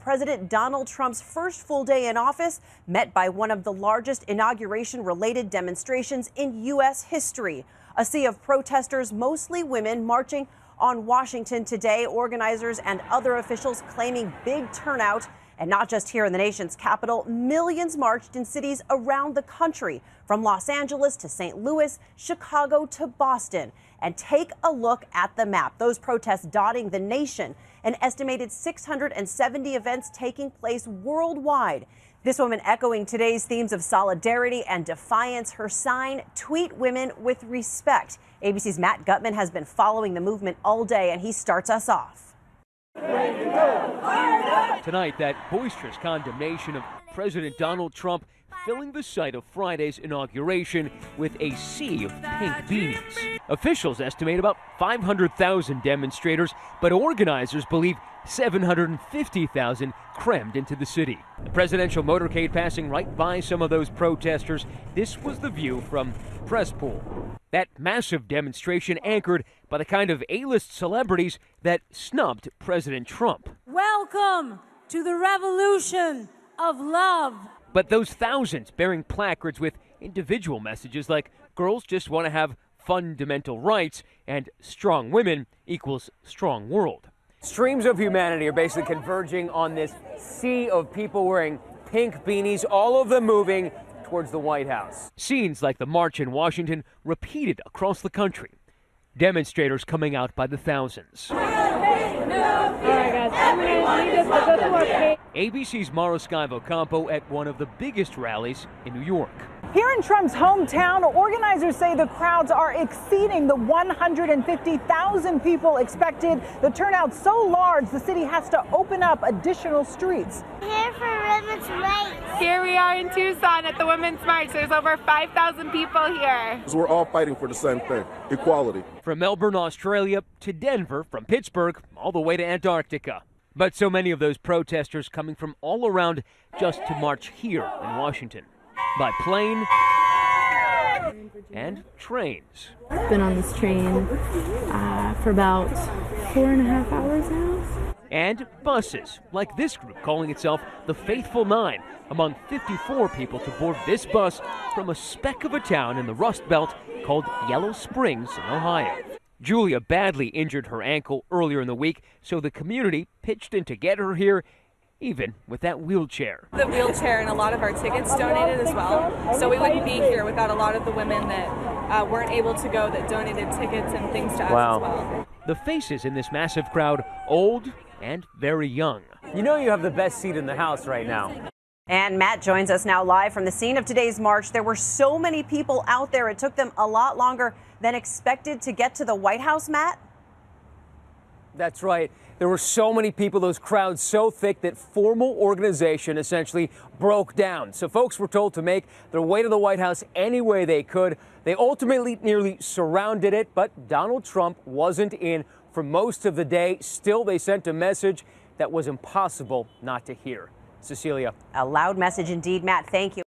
President Donald Trump's first full day in office, met by one of the largest inauguration related demonstrations in U.S. history. A sea of protesters, mostly women, marching on Washington today. Organizers and other officials claiming big turnout. And not just here in the nation's capital, millions marched in cities around the country, from Los Angeles to St. Louis, Chicago to Boston. And take a look at the map. Those protests dotting the nation, an estimated 670 events taking place worldwide. This woman echoing today's themes of solidarity and defiance. Her sign, Tweet Women with Respect. ABC's Matt Gutman has been following the movement all day, and he starts us off. Tonight, that boisterous condemnation of President Donald Trump filling the site of Friday's inauguration with a sea of pink beanies. Officials estimate about 500,000 demonstrators, but organizers believe 750,000 crammed into the city. The presidential motorcade passing right by some of those protesters. This was the view from Press Pool. That massive demonstration anchored by the kind of A-list celebrities that snubbed President Trump. Welcome to the revolution of love. But those thousands bearing placards with individual messages like girls just want to have fundamental rights and strong women equals strong world. Streams of humanity are basically converging on this sea of people wearing pink beanies, all of them moving towards the White House. Scenes like the march in Washington repeated across the country. Demonstrators coming out by the thousands. ABC's Mara Schiavo Campo at one of the biggest rallies in New York. Here in Trump's hometown, organizers say the crowds are exceeding the 150,000 people expected. The turnout so large, the city has to open up additional streets. Here for Women's Rights. Here we are in Tucson at the Women's March. There's over 5,000 people here. We're all fighting for the same thing equality. From Melbourne, Australia to Denver, from Pittsburgh all the way to Antarctica. But so many of those protesters coming from all around just to march here in Washington by plane and trains. I've been on this train uh, for about four and a half hours now. And buses, like this group calling itself the Faithful Nine, among 54 people to board this bus from a speck of a town in the Rust Belt called Yellow Springs in Ohio. Julia badly injured her ankle earlier in the week, so the community pitched in to get her here even with that wheelchair. The wheelchair and a lot of our tickets donated as well. So we wouldn't be here without a lot of the women that uh, weren't able to go that donated tickets and things to us wow. as well. The faces in this massive crowd, old and very young. You know you have the best seat in the house right now. And Matt joins us now live from the scene of today's march. There were so many people out there, it took them a lot longer than expected to get to the White House, Matt. That's right. There were so many people, those crowds so thick that formal organization essentially broke down. So folks were told to make their way to the White House any way they could. They ultimately nearly surrounded it, but Donald Trump wasn't in for most of the day. Still, they sent a message that was impossible not to hear. Cecilia. A loud message indeed, Matt. Thank you.